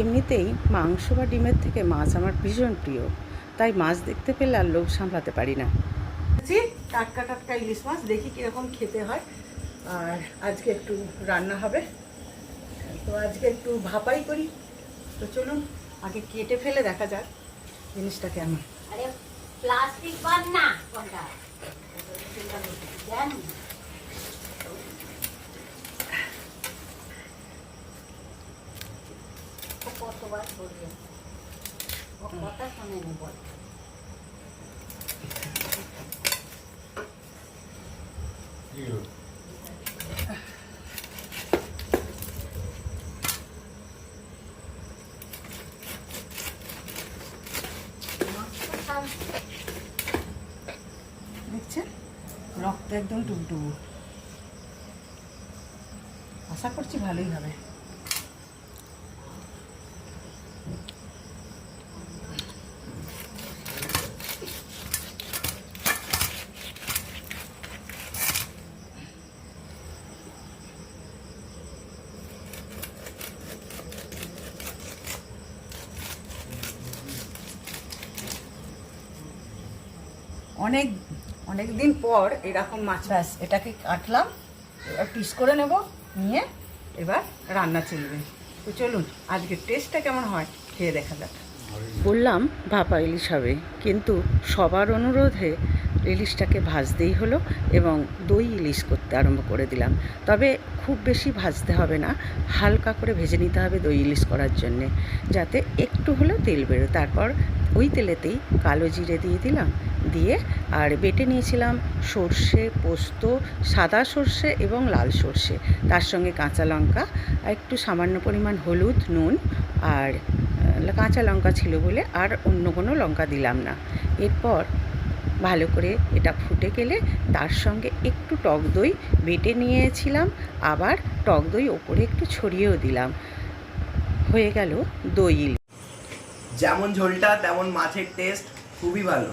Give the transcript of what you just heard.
এমনিতেই মাংস বা ডিমের থেকে মাছ আমার ভীষণ প্রিয়। তাই মাছ দেখতে পেলে আর লোভ সামলাতে পারি না। টাটকা টাটকা ইলিশ মাছ দেখি কীরকম খেতে হয়। আর আজকে একটু রান্না হবে। তো আজকে একটু ভাপাই করি। তো চলুন আগে কেটে ফেলে দেখা যাক জিনিসটা কেমন আরে প্লাস্টিক বাদ না কতবার বলবে ও কথা শোনে নি বল। দেখছেন রক্ত একদম টুকটুকু আশা করছি ভালোই হবে। অনেক অনেক দিন পর এরকম মাছ, ব্যাস, এটাকে কাটলাম, এবার পিস করে নেব, নিয়ে এবার রান্না চলবে। তো চলুন, আজকের টেস্টটা কেমন হয়, খেয়ে দেখা যাক। বললাম, ভাপা ইলিশ হবে, কিন্তু সবার অনুরোধে ইলিশটাকে ভাজতেই হলো এবং দই ইলিশ করতে আরম্ভ করে দিলাম। তবে খুব বেশি ভাজতে হবে না, হালকা করে ভেজে নিতে হবে দই ইলিশ করার জন্যে, যাতে একটু হলেও তেল বেরো তারপর ওই তেলেতেই কালো জিরে দিয়ে দিলাম দিয়ে আর বেটে নিয়েছিলাম সর্ষে, পোস্ত, সাদা সর্ষে এবং লাল সর্ষে। তার সঙ্গে কাঁচা লঙ্কা, একটু সামান্য পরিমাণ হলুদ, নুন আর কাঁচা লঙ্কা ছিল বলে আর অন্য কোনো লঙ্কা দিলাম না। এরপর ভালো করে এটা ফুটে গেলে তার সঙ্গে একটু টক দই বেটে নিয়েছিলাম, আবার টক দই ওপরে একটু ছড়িয়েও দিলাম। হয়ে গেল দই যেমন ঝোলটা, তেমন মাছের টেস্ট খুবই ভালো।